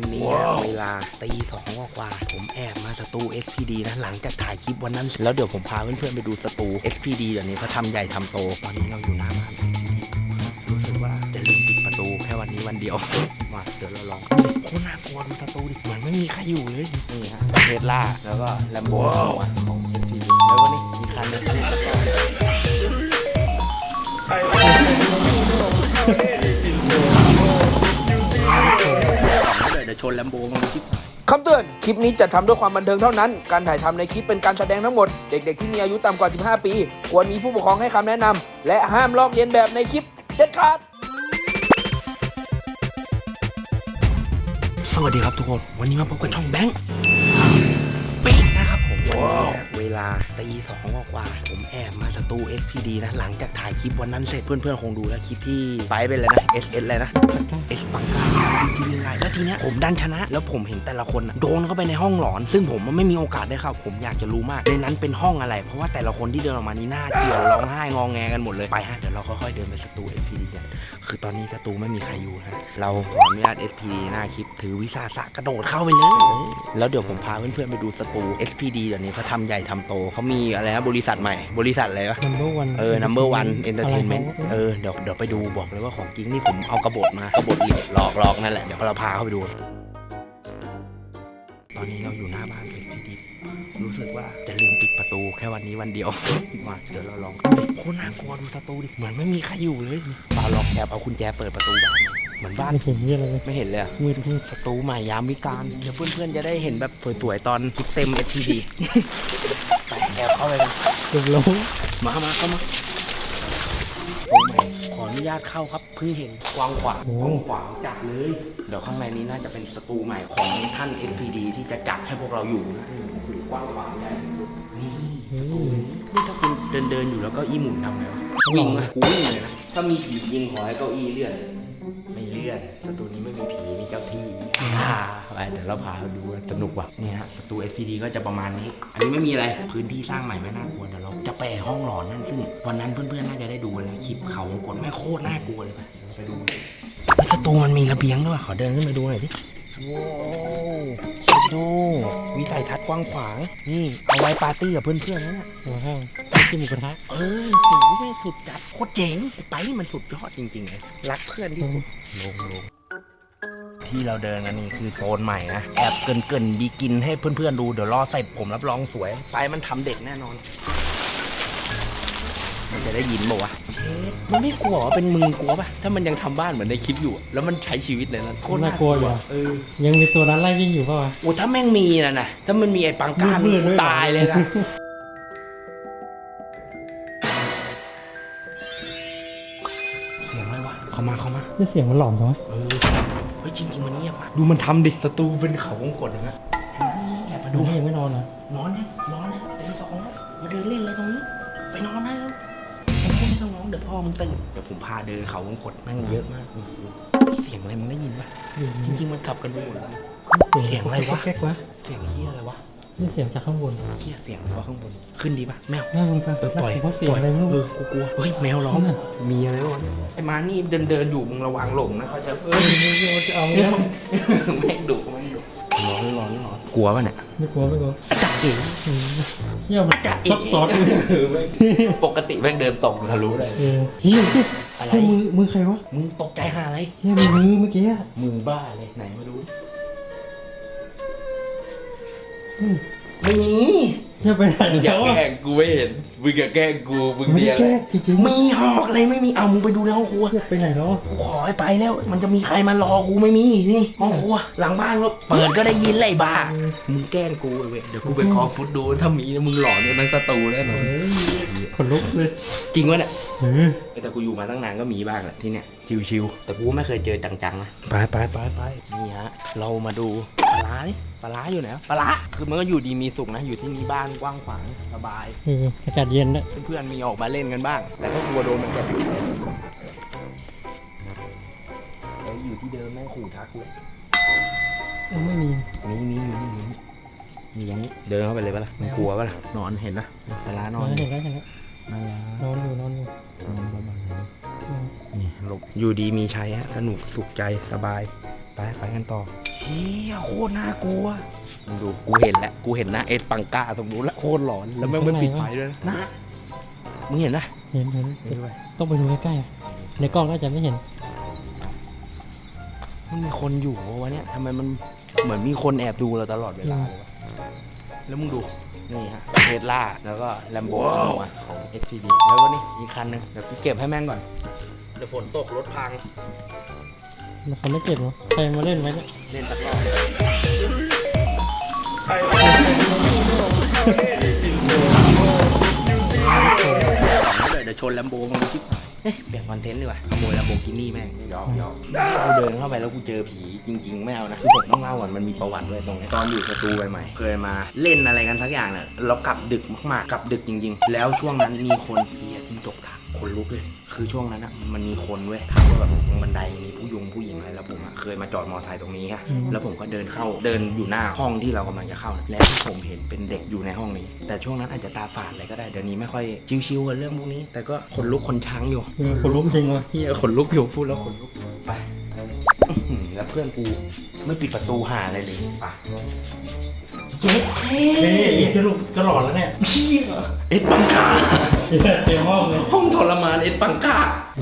วันนี้เวลาตีสองกว่าๆผมแอบมาสตู SPD นะหลังจากถ่ายคลิปวันนั้น แล้วเดี๋ยวผมพาเพื่อนๆไปดูสตู SPD เดี๋ยวนี้เขาทำใหญ่ทำโต ตอนนี้เราอยู่หน้าบ้านรู้สึกว่าจะลืมปิดประตูแค่วันนี้วันเดียว มาเดี๋ยวเราลองโคตรน่ากลัวดูประตูดิเหมือนไม่มีใครอยู่เลยนี่ฮะเทสลาแล้วก็แลมโบของ SPD แล้วก็นี่อีกคันหนึง ชนแลมโบมันคิดคำเตือน คลิปนี้จะทำด้วยความบันเทิงเท่านั้น การถ่ายทำในคลิปเป็นการแสดงทั้งหมด เด็กๆที่มีอายุต่ำกว่า 15 ปี ควรมีผู้ปกครองให้คำแนะนำ และห้ามลอกเลียนแบบในคลิปเด็ดขาด สวัสดีครับทุกคน วันนี้มาพบกับช่องแบงค์ วันนี้เนี่ยเวลาตีสองกว่าๆผมแอบมาสตู SPD นะ หลังจากถ่ายคลิปวันนั้นเสร็จเพื่อนๆ คงดูแล้วคลิปที่ไปเป็นเลยนะ SS เลยนะ S ปังกาทีวีไลน์แล้วทีเนี้ยผมดันชนะ แล้วผมเห็นแต่ละคนน่ะโดนเข้าไปในห้องหลอน ซึ่งผมมันไม่มีโอกาสได้เข้าผมอยากจะรู้มากในนั้นเป็นห้องอะไร เพราะว่าแต่ละคนที่เดินออกมานี่หน้าเกลียวร้องไห้งองแงกันหมดเลยไปฮะเดี๋ยวเราค่อยๆเดินไปสตู SPD กันคือตอนนี้สตูไม่มีใครอยู่นะเราขออนุญาต SPD หน้าคลิปถือวิสาสะกระโดดเข้าไปเลยแล้วเดี๋ยวผมพาเพื่อนๆไปดูสตู SPD เดี๋ยวนี้เขาทำใหญ่ทำโตเขามีอะไรนะบริษัทใหม่ บริษัทอะไรวะ นัมเบอร์วัน เออ number one entertainment อะไรของเออ เดี๋ยวเดี๋ยวไปดูบอกเลยว่าของจริงนี่ผมเอากระบฏมากระบฏอีกหลอกหลอกนั่นแหละ เดี๋ยวเราพาเข้าไปดู ตอนนี้เราอยู่หน้าบ้านเพชรพีรู้สึกว่าจะลืมปิดประตูแค่วันนี้วันเดียว มาเดี๋ยวเราลองโคตรน่ากลัวดูประตูดิเหมือนไม่มีใครอยู่เลยปาลองแอบเอากุญแจเปิดประตูบ้านมา เหมือนบ้าน ไม่เห็นนี่อะไรเลยไม่เห็นเลยอะมืดมืดสตูใหม่ยามวิการ เดี๋ยวเพื่อนๆจะได้เห็นแบบสวยๆตอนคลิปเต็ม SPD ไปแอบเข้าไปกันเกือบล้มมามาเข้ามาโอ้ไม่ขออนุญาตเข้าครับเพิ่งเห็นกว้างขวางกว้างขวางจัดเลย เดี๋ยวข้างในนี้น่าจะเป็นสตูใหม่ของท่าน SPD ที่จะจัดให้พวกเราอยู่นะกว้างขวางใหญ่นี่เฮ้ยนี่ถ้าคุณเดินเดินๆอยู่แล้วเก็อี้หมุนทำไงวะวิ่งมากูวิ่งเลยนะถ้ามีผียิงขอให้เก้าอี้เลื่อน ไม่เลื่อนสตูนี้ไม่มีผีมีเจ้าที่อ่าไปเดี๋ยวเราพาไปดูกันสนุกว่ะเนี่ยฮะสตู SPD ก็จะประมาณนี้ อันนี้ไม่มีอะไรพื้นที่สร้างใหม่ไม่น่ากลัวเดี๋ยวเราจะไปห้องหลอนนั่นซึ่งวันนั้นเพื่อนๆน่าจะได้ดูกันแล้วคลิปเขาวงกดแม่งโคตรน่ากลัวเลยไปเดี๋ยวไปดูเฮ้ยสตูมันมีระเบียงด้วยขอเดินขึ้นไปดูหน่อยดิว้าวชิดดูวิสัยทัศน์กว้างขวางนี่เอาไว้ปาร์ตี้กับเพื่อนๆนะเนี่ยหัวข้าวไม่ กินหมูกระทะเออโหแม่งสุดจัดโคตรเจ๋งไอ้ไปนี่มันสุดยอดจริงๆเลยรักเพื่อนที่สุดลงลงที่เราเดินกันนี่คือโซนใหม่นะ แอบเกินเกินๆบีกินให้เพื่อนๆดูเดี๋ยวรอเสร็จผมรับรองสวย ไปมันทำเด็กแน่นอน มันจะได้ยินบอกว่าวะเชฟมันไม่กลัวเหรอเป็นมึงกลัวปะถ้ามันยังทำบ้านเหมือนในคลิปอยู่อะแล้วมันใช้ชีวิตเลยนะโคตรน่ากลัวอยู่อะเออ ยังมีตัวนั้นไล่วิ่งอยู่เปล่าวะ โอ้ถ้าแม่งมีนะนะถ้ามันมีไอ้ปังก้านมืดๆด้วยเหรอ ตายเลยนะ นี่เสียงมันหลอนใช่ไหมเออเฮ้ยจริงๆมันเงียบมากดูมันทำดิศัตรูเป็นเขาวงกดอย่างเงี้ยแอบมาดูดูให้ยังไม่นอนนะนอนเนี่ยนอนเนี่ยตีสองแล้วมาเดินเล่นเลยตรงนี้ ไปนอนได้แล้วไม่ต้องร้องเดี๋ยวพ่อมึงตื่นเดี๋ยวผมพาเดินเขาวงกดแม่งเยอะมาก เสียงอะไรมึงได้ยินปะอยู่จริงๆมันขับกันไปหมดแล้วเสียงอะไรวะ แก๊กๆวะเสียงเฮียอะไรวะ นี่เสียงจากข้างบนเฮียเสียงอะไรวะข้างบน ขึ้นดีปะแมวน่าสงสารเออปล่อยเพราะเสียงอะไรไม่รู้เออกูกลัวเฮ้ยแมวร้องมีอะไรวะเนี่ยไอ้มานี่เดินเดินๆอยู่มึงระวังหลงนะเขาจะเออจะเอาเนี่ยเนี่ยแม่งดุแม่งดุร้อนร้อนร้อนกลัวป่ะเนี่ยไม่กลัวไม่กลัวอาจารย์เอ๋อืมเที่ยวมันอาจารย์เอ๋ซับซ้อนเลยเออแม่งปกติแม่งเดินตกทะลุเลยเออเฮียอะไรใช่มือมือใครวะมึงตกใจหาอะไรเฮียมีมือเมื่อกี้อะมือบ้าเลยไหนมาดูดิอืม ไม่มีเฮียไปไหนมึงอย่าแล้วแกล้อะงกูไม่เห็นมึงอย่าแกล้งกูมึงไม่เดียได้อะไรแก้จริงๆมีหอกอะไรไม่มีเอามึงไปดูในห้องครัวเฮียไปไหนแล้วอะกูขอให้ไปแล้ว มันจะมีใครมารอกูไม่มีนี่ห้องครัว หลังบ้านก็เปิดก็ได้ยินเลยบ้ามึงแกล้งกูเว้ยเดี๋ยวกูไปคอฟุตดูถ้ามีนะมึงหลอนกันทั้งสตูแน่นอนเฮ้ยขนลุกเลยจริงวะเนี่ยเออแต่กูอยู่มาตั้งนานก็มีบ้างแหละที่เนี่ย ชิวๆแต่กูไม่เคยเจอจังๆนะไปไปไปไปนี่ฮะเรามาดูปลาร้านี่ปลาร้าอยู่ไหนวะปลาร้าคือมันก็อยู่ดีมีสุขนะ อยู่ที่นี่บ้านกว้างขวางสบายเอออากาศเย็นด้วยเพื่อนๆมีออกมาเล่นกันบ้าง แต่ก็กลัวโดนมันกัดเฮ้ยอยู่ที่เดิมแม่งขู่ทักเลยเออไม่มีมีมีมีมีมีอย่างนี้เดินเข้าไปเลยปะล่ะมันกลัวปะล่ะนอนเห็นนะปลาร้านนออนนเห็นแล้วเห็นแล้วน่ารักนอนอยู่นอนอยู่นอนประมาณ นี้อืมนี่หลบอยู่ดีมีชัยฮะสนุกสุขใจสบาย ไปไปกันต่อเชี่ยโคตรน่ากลัวมึงดูกูเห็นแล้วกูเห็นนะเอ็ดปังกาตรงนู้นแล้วโคตรหลอนแล้วแม่งไม่ปิดไฟด้วยนะนะมึงเห็นนะเห็นเห็นเห็นต้องไปดูใกล้ๆอะในกล้องน่าจะไม่เห็น มันมีคนอยู่วะเนี่ยทำไมมันเหมือนมีคนแอบดูเราตลอดเวลาเลยวะแล้วมึงดูนี่ฮะเทสลาแล้วก็แลมโบของ XPD แล้วก็นี่อีกคันหนึงเดี๋ยวกูเก็บให้แม่งก่อน เดี๋ยวฝนตกรถพังมันเขาไม่เก็บเหรอใครมาเล่นไว้เนี่ยเล่นตะกร้อเดี๋ยวชนแลมโบมันคิดเอ๊ะเปลี่ยนคอนเทนต์ดีกว่าขโมยแลมโบกินี่แม่งยอมยอมกูเดินเข้าไปแล้วกูเจอผีจริง ๆ ไม่เอานะคือผมต้องเล่าก่อนมันมีประวัติด้วยตรงนี้ตอนอยู่สตูใหม่ๆเคยมาเล่นอะไรกันสักอย่างเนี่ยแล้วกลับดึกมากๆกลับดึกจริง ๆ แล้วช่วงนั้นมีคนเพียทิ้งตกทาง คนลุกเลย คือช่วงนั้นอะมันมีคนเว้ยทักว่าแบบตรงบันไดมีผู้ยงผู้หญิงอะไรแล้วผมอะเคยมาจอดมอไซค์ตรงนี้ค่ะอืมแล้วผมก็เดินเข้าเดินอยู่หน้าห้องที่เรากำลังจะเข้านะแล้วผมเห็นเป็นเด็กอยู่ในห้องนี้ แต่ช่วงนั้นอาจจะตาฝาดอะไรก็ได้เดี๋ยวนี้ไม่ค่อยชิวๆกับเรื่องพวกนี้ แต่ก็ขนลุกขนช้างอยู่เออคนลุกจริงวะเฮียขนลุกอยู่พูดแล้วขนลุกไปอื้อหือแล้วเพื่อนกูไม่ปิดประตูหาอะไรเลยไปเจ๊เท่เฮ้ยกระลุกกระหลอนแล้วเนี่ยพี่เหรอเอ็ดปังกา เต็มห้องเลยห้องทรมานเอ็ดปังกา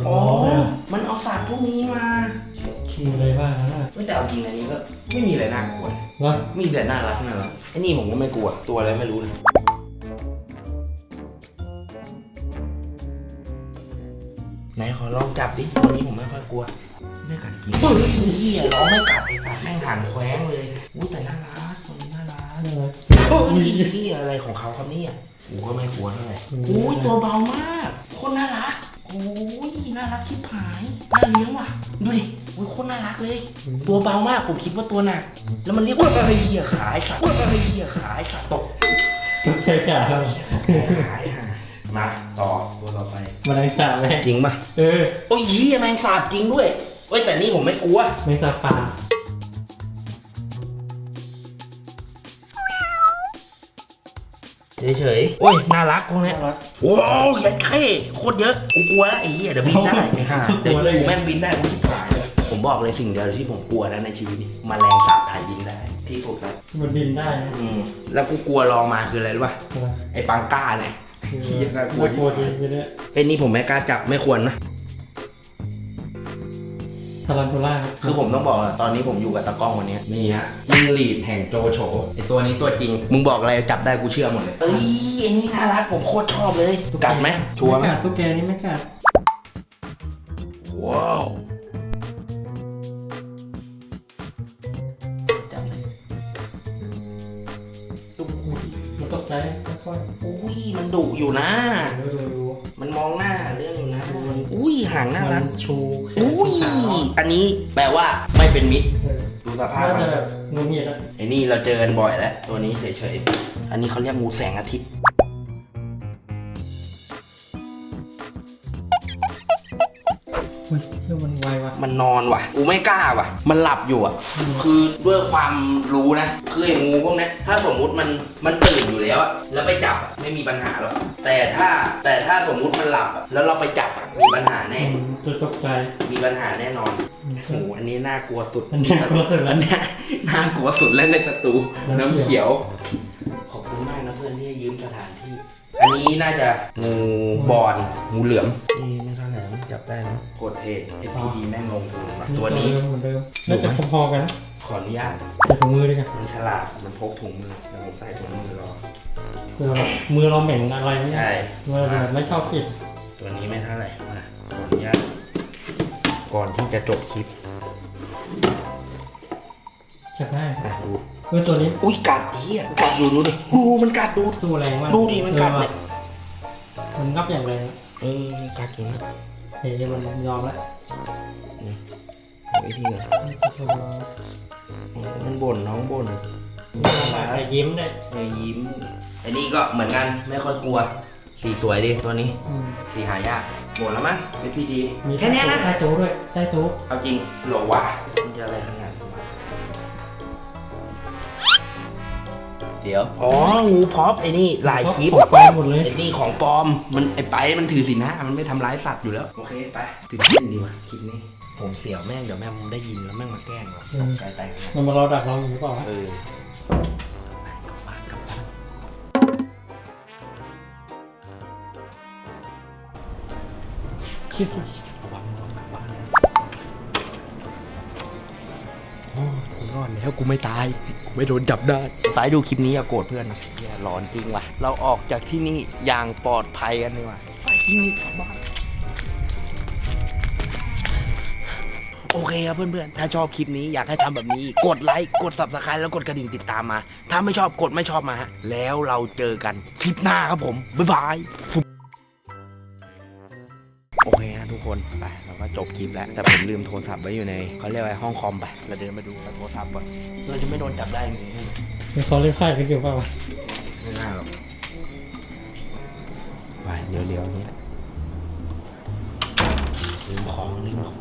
อ๋อ๋ออมันเอาศาสตร์พวกนี้มาคิวเลยว่างั้นน่ะไม่แต่เอาจริงอันนี้ก็ไม่มีอะไรน่ากลัวเหรอมีแต่น่ารักน่ารักไอ้นี่ผมก็ไม่กลัวตัวอะไรไม่รู้นะไหนขอลองจับดิตัวนี้ผมไม่ค่อยกลัว ไม่กัดกินเฮ้ยเฮียร้องไม่กัดไอ้สัตว์แม่งหันแคว้งเลยอุ้ยแต่น่ารักตัวนี้น่ารักเออโอ้ยเฮียอะไรของเขาครับเนี่ยกูก็ไม่กลัวเท่าไหร่อุ้ยตัวเบามากคตรน่ารักโอ้ยน่ารักชิบหายน่าเลี้ยงว่ะ ดูดิอุ้ยโคตรน่ารักเลย ตัวเบามากผมคิดว่าตัวหนัก แล้วมันเรียกว่าอะไรเหี้ยขายสัตว์ว่าอะไรเหี้ยขายสัตว์ตกใช่ครับขายฮะมาต่อตัวต่อไปแมันแรงสาบไหมจริงป่ะเออโอ้ยเหี้ยแมงสาบจริงด้วยเอ้ยแต่นี่ผมไม่กลัวแมงสาบป่า เฉยๆโอ้ยน่ารักพวกเนี้ยว้าวยัดเข้โคตรเยอะกูกลัวแล้วไอ้เหี้ยเดี๋ยวบินได้ไอ้ห่าเดี๋ยวกูแม่งบินได้กูชิบหายเลยผมบอกเลยสิ่งเดียวที่ผมกลัวนะในชีวิตนี้แมลงสาบไทยบินได้ที่สุดแล้วมันบินได้นะอืมแล้วกูกลัวลองมาคืออะไรรู้ป่ะอะไรไอ้ปังก้าเนี่ยเหี้ยน่ากลัวน่ากลัวจริงๆเนี่ยไอ้นี่ผมไม่กล้าจับไม่ควรนะ ทารันทูล่าครับคือผมต้องบอกอะตอนนี้ผมอยู่กับตากล้องวันนี้นี่ฮะยิงหลีดแห่งโจโฉไอตัวนี้ตัวจริง มึงบอกอะไรจับได้กูเชื่อหมดเลยเอ้ยไอ้นี่น่ารักผมโคตรชอบเลยกัดไหมชัวร์ไหมไม่กัดตุ๊กแกนี่ไม่กัดว้าวจับเลยดูมันตกใจค่อยอุ้ยมันดุอยู่นะ ห่างน่ามัรักนชูแขนอุ้ยขาวอันนี้แปลว่าไม่เป็นมิตร เออดูสภาพน่ามัจะนแบบงูเงียดอะไอ้นี่เราเจอกันบ่อยแล้ว ตัวนี้เฉยๆ อันนี้เขาเรียกงูแสงอาทิตย์ มันนอนว่ะ กูไม่กล้าว่ะ มันหลับอยู่อะ คือด้วยความรู้นะ คือไอ้งูพวกเนี้ยถ้าสมมุติมันมันตื่นอยู่แล้วอะแล้วไปจับอะไม่มีปัญหาหรอก แต่ถ้าแต่ถ้าสมมุติมันหลับอะแล้วเราไปจับอะมีปัญหาแน่อืมจะตกใจ มีปัญหาแน่นอนอืมโอ้โห อันนี้น่ากลัวสุดอันนี้น่ากลัวสุดแล้วอันเนี้ยน่ากลัวสุดแล้วในสตูน้ำน้ำเขีเขียยว ว ขอบคุณมากนะเพื่อนที่ให้ยืมสถานที่ อันนี้น่าจะงูบอลงูเหลือมนี่ไม่เท่าไหร่จับได้นะโคตรเท่เอฟพีดีแม่งลงทุนว่ะตัวนี้เหมือนเดิมน่าจะพอๆกันนะขออนุญาตใส่ถุงมือด้วยกันมันฉลาดมันพกถุงมือเดี๋ยวผมใส่ถุงมือรอเผื่อแบบมือเราเหม็นอะไรไม่ใช่เมื่อแบบไม่ชอบปิดตัวนี้ไม่เท่าไหร่มาขออนุญาตก่อนที่จะจบคลิป จับได้อะดูเออตัวนี้อุ้ยกัดเฮียกัดดูดูดิดูมันกัดดูสู้แรงมากดูดิมันกัดเนี่ยเออว่ะมันงับอย่างแรงอะเออกัดอยู่นะเฮ้ยมันยอมแล้วเอาไว้ที่ก่อนอ๋อมันบ่นน้องบ่นไอ้ยิ้มได้เออยิ้มอันนี้ก็เหมือนกันไม่ค่อยกลัว สีสวยดิตัวนี้อืมสีหายากหมดแล้วมั้งเป็นพี่ดี มีแค่เนี้ยนะใต้โต๊ะด้วยใต้โต๊ะเอาจริงหรอวะมันจะอะไรขนาด เดี๋ยว อ๋อ งูพอปไอ้นี่หลายคลิปของไปหมดเลยไอ้นี่ของปลอม มันไอ้ไปมันถือสินห้ามันไม่ทำร้ายสัตว์อยู่แล้ว โอเคไปตื่นเต้นดีว่ะคลิปนี้เผมเสียวแม่งเดี๋ยวแม่งมึงได้ยินแล้วแม่งมาแกล้งเราตกใจแตกนะมันมารอดักเราอยู่หรือเปล่าวะเออไปกลับบ้านกลับบ้านคิด แล้วกูไม่ตายกูไม่โดนจับได้ตายดูคลิปนี้อย่าโกรธเพื่อนนะอย่าร้อนจริงว่ะ เราออกจากที่นี่อย่างปลอดภัยกันดีกว่าไปที่นี่กลับบ้านโอเคครับเพื่อนๆ ถ้าชอบคลิปนี้อยากให้ทำแบบนี้ กดไลค์ กด subscribe แล้วกดกระดิ่งติดตามมา ถ้าไม่ชอบกดไม่ชอบมาฮะ แล้วเราเจอกันคลิปหน้าครับผม บ๊ายบาย โอเคฮะทุกคน ไปเรา ก็จบคลิปแล้ว แต่ผมลืมโทรศัพท์ไว้อยู่ในเขาเรียกว่าห้องคอมไปเราเดินมาดูกันโทรศัพท์ก่อนเราจะไม่โดนจับได้ไงมีเขาเล่นไพ่กันอยู่เปล่าวะไม่น่าหรอกไปเดี๋ยวเลี้ยวๆนี้แหละลืมของลืมของ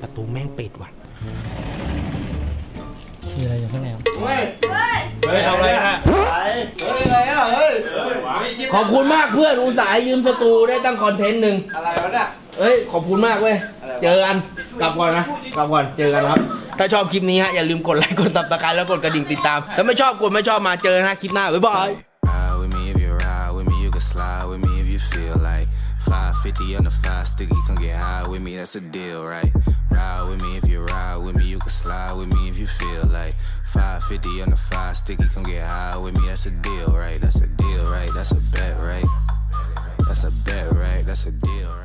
ประตูแม่งปิดว่ะ มีอะไรอยู่ข้างในวะเฮ้ยทำอะไรฮะเฮ้ยอะไรอะเฮ้ย ขอบคุณมากเพื่อนอุตส่าห์ยืมสตูได้ตั้งคอนเทนต์หนึ่งอะไรวะเนี่ย เอ้ย ขอบคุณมากเว้ยอะไรวะเจอกัน กลับก่อนนะ กลับก่อน เจอกันครับ ถ้าชอบคลิปนี้ฮะอย่าลืมกดไลค์ กดตับตะไคร้แล้วกดกระดิ่งติดตาม ถ้าไม่ชอบกดไม่ชอบมาเจอกันนะคลิปหน้า บ๊ายบาย Ride with me if you ride with me, you can slide with me if you feel like 550 on the five sticky, come get high with me, that's a deal, right? Ride with me if you ride with me, you can slide with me if you feel like 550 on the five sticky, come get high with me, that's a deal, right? That's a deal, right? That's a bet, right? That's a bet, right? That's a deal, right?